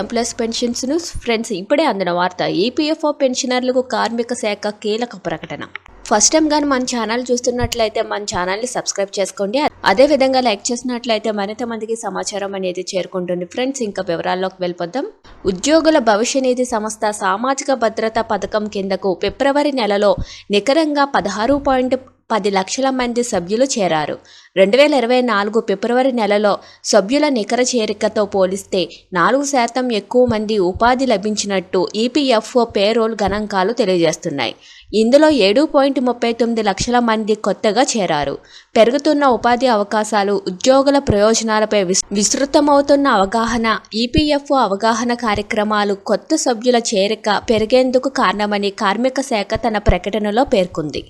Employees పెన్షన్స్ను friends ఇప్పుడే అందిన వార్త. ఈపీఎఫ్ఓ పెన్షనర్లకు కార్మిక శాఖ కీలక ప్రకటన. ఫస్ట్ టైం కానీ మన ఛానల్ చూస్తున్నట్లయితే మన ఛానల్ని సబ్స్క్రైబ్ చేసుకోండి. అదే విధంగా లైక్ చేసినట్లయితే మరింత మందికి సమాచారం అనేది చేరుకుంటుంది. ఫ్రెండ్స్ ఇంకా వివరాల్లోకి వెళ్ళిపోద్దాం ఉద్యోగుల భవిష్య నిధి సంస్థ సామాజిక భద్రత పథకం కిందకు ఫిబ్రవరి నెలలో నికరంగా పదహారు పాయింట్ పది లక్షల మంది సభ్యులు చేరారు. రెండు వేల ఇరవై నాలుగు ఫిబ్రవరి నెలలో సభ్యుల నికర చేరికతో పోలిస్తే నాలుగు శాతం ఎక్కువ మంది ఉపాధి లభించినట్టు ఈపీఎఫ్ఓ పేరోల్ గణాంకాలు తెలియజేస్తున్నాయి. ఇందులో ఏడు పాయింట్ ముప్పై తొమ్మిది లక్షల మంది కొత్తగా చేరారు. పెరుగుతున్న ఉపాధి అవకాశాలు ఉద్యోగుల ప్రయోజనాలపై విస్- విస్తృతమవుతున్న అవగాహన ఈపీఎఫ్ఓ అవగాహన కార్యక్రమాలు కొత్త సభ్యుల చేరిక పెరిగేందుకు కారణమని కార్మిక శాఖ తన ప్రకటనలో పేర్కొంది.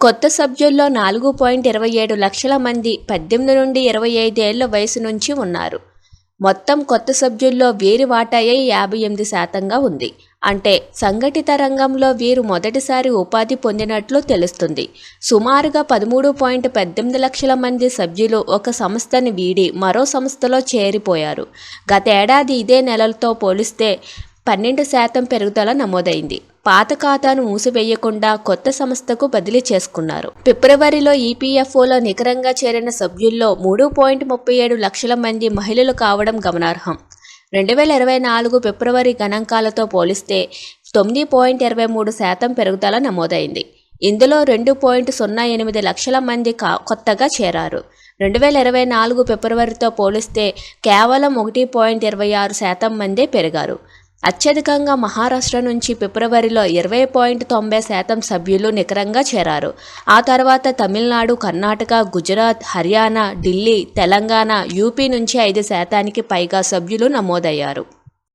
కొత్త సభ్యుల్లో నాలుగు పాయింట్ ఇరవై ఏడు లక్షల మంది పద్దెనిమిది నుండి ఇరవై ఐదేళ్ళ వయసు నుంచి ఉన్నారు. మొత్తం కొత్త సభ్యుల్లో వీరి వాటాయే యాభై ఎనిమిది శాతంగా ఉంది. అంటే సంఘటిత రంగంలో వీరు మొదటిసారి ఉపాధి పొందినట్లు తెలుస్తుంది. సుమారుగా పదమూడు పాయింట్ పద్దెనిమిది లక్షల మంది సభ్యులు ఒక సంస్థని వీడి మరో సంస్థలో చేరిపోయారు. గతేడాది ఇదే నెలలతో పోలిస్తే పన్నెండు శాతం పెరుగుదల నమోదైంది. పాత ఖాతాను మూసివేయకుండా కొత్త సంస్థకు బదిలీ చేసుకున్నారు. ఫిబ్రవరిలో ఈపీఎఫ్ఓలో నికరంగా చేరిన సభ్యుల్లో మూడు పాయింట్ ముప్పై ఏడు లక్షల మంది మహిళలు కావడం గమనార్హం. రెండు వేల ఇరవై నాలుగు ఫిబ్రవరి గణాంకాలతో పోలిస్తే తొమ్మిది పాయింట్ ఇరవై మూడు శాతం పెరుగుదల నమోదైంది. ఇందులో రెండు పాయింట్ సున్నా ఎనిమిది లక్షల మంది కా కొత్తగా చేరారు. రెండు వేల ఇరవై నాలుగు ఫిబ్రవరితో పోలిస్తే కేవలం ఒకటి పాయింట్ ఇరవై ఆరు శాతం మందే పెరిగారు. అత్యధికంగా మహారాష్ట్ర నుంచి ఫిబ్రవరిలో ఇరవై పాయింట్ తొంభై శాతం సభ్యులు నికరంగా చేరారు. ఆ తర్వాత తమిళనాడు కర్ణాటక గుజరాత్ హర్యానా ఢిల్లీ తెలంగాణ యూపీ నుంచి ఐదు శాతానికి పైగా సభ్యులు నమోదయ్యారు.